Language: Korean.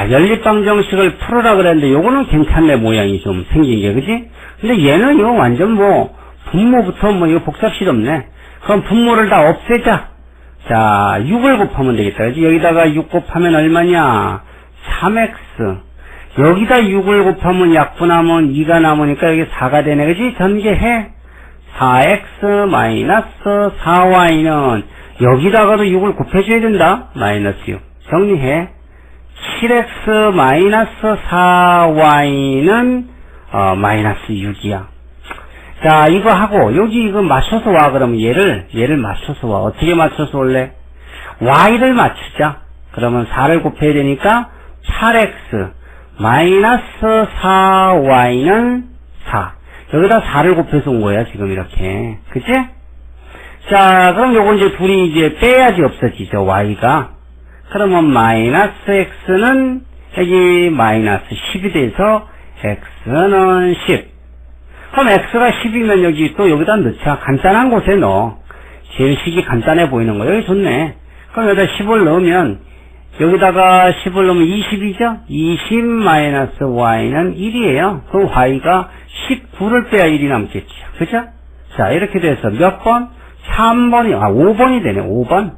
자, 연립방정식을 풀으라 그랬는데 요거는 괜찮네 모양이 좀 생긴 게 그지? 근데 얘는 이거 완전 뭐 분모부터 뭐 이거 복잡 실없네. 그럼 분모를 다 없애자. 자, 6을 곱하면 되겠다. 그지? 여기다가 6 곱하면 얼마냐? 3x. 여기다 6을 곱하면 약분하면 2가 남으니까 여기 4가 되네. 그지? 전개해. 4x 마이너스 4y는 여기다가도 6을 곱해줘야 된다. 마이너스 6. 정리해. 7x 마이너스 4y는 어, 마이너스 6이야. 자, 이거 하고 여기 이거 맞춰서 와 그러면 얘를 얘를 맞춰서 와. 어떻게 맞춰서 올래? y를 맞추자. 그러면 4를 곱해야 되니까 8x 마이너스 4y는 4. 여기다 4를 곱해서 온 거야, 지금 이렇게. 그치? 자, 그럼 요거 이제 둘이 이제 빼야지 없어지죠, y가. 그러면 마이너스 x는 여기 마이너스 10이 돼서 x는 10. 그럼 x가 10이면 여기 또 여기다 넣자. 간단한 곳에 넣어. 제일 식이 간단해 보이는 거. 여기 좋네. 그럼 여기다 10을 넣으면 여기다가 10을 넣으면 20이죠? 20 마이너스 y는 1이에요. 그럼 y가 19를 빼야 1이 남겠죠. 그죠? 자, 이렇게 돼서 몇 번? 3번이, 아, 5번이 되네, 5번.